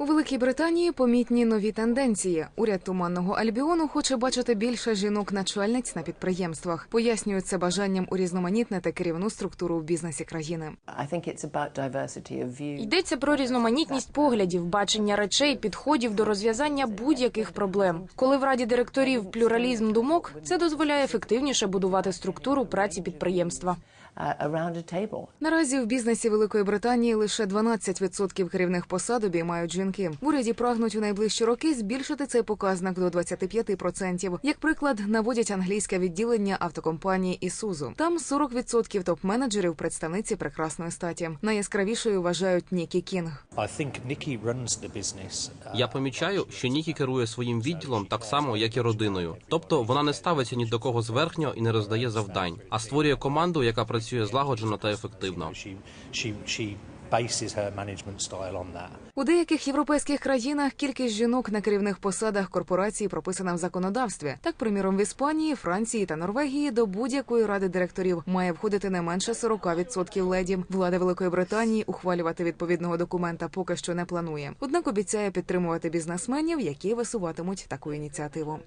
У Великій Британії помітні нові тенденції. Уряд туманного Альбіону хоче бачити більше жінок-начальниць на підприємствах. Пояснюють це бажанням урізноманітнити керівну структуру в бізнесі країни. Йдеться про різноманітність поглядів, бачення речей, підходів до розв'язання будь-яких проблем. Коли в раді директорів плюралізм думок, це дозволяє ефективніше будувати структуру праці підприємства. uh. Наразі в бізнесі Великої Британії лише 12% керівних посад обіймають жінки. В уряді прагнуть у найближчі роки збільшити цей показник до 25%. Як приклад, наводять англійське відділення автокомпанії Ісузу. Там 40% топ-менеджерів представниці прекрасної статі. Найяскравішою вважають Нікі Кінг. Uh, Я помічаю, що Нікі керує своїм відділом так само, як і родиною. Тобто вона не ставиться ні до кого зверхньо і не роздає завдань, а створює команду, яка працює злагоджено та ефективно. Bases her management style on that. У деяких європейських країнах кількість жінок на керівних посадах корпорації прописана в законодавстві. Так, приміром, в Іспанії, Франції та Норвегії до будь-якої ради директорів має входити не менше 40% леді. Влада Великої Британії ухвалювати відповідного документа поки що не планує. Однак обіцяє підтримувати бізнесменів, які висуватимуть таку ініціативу.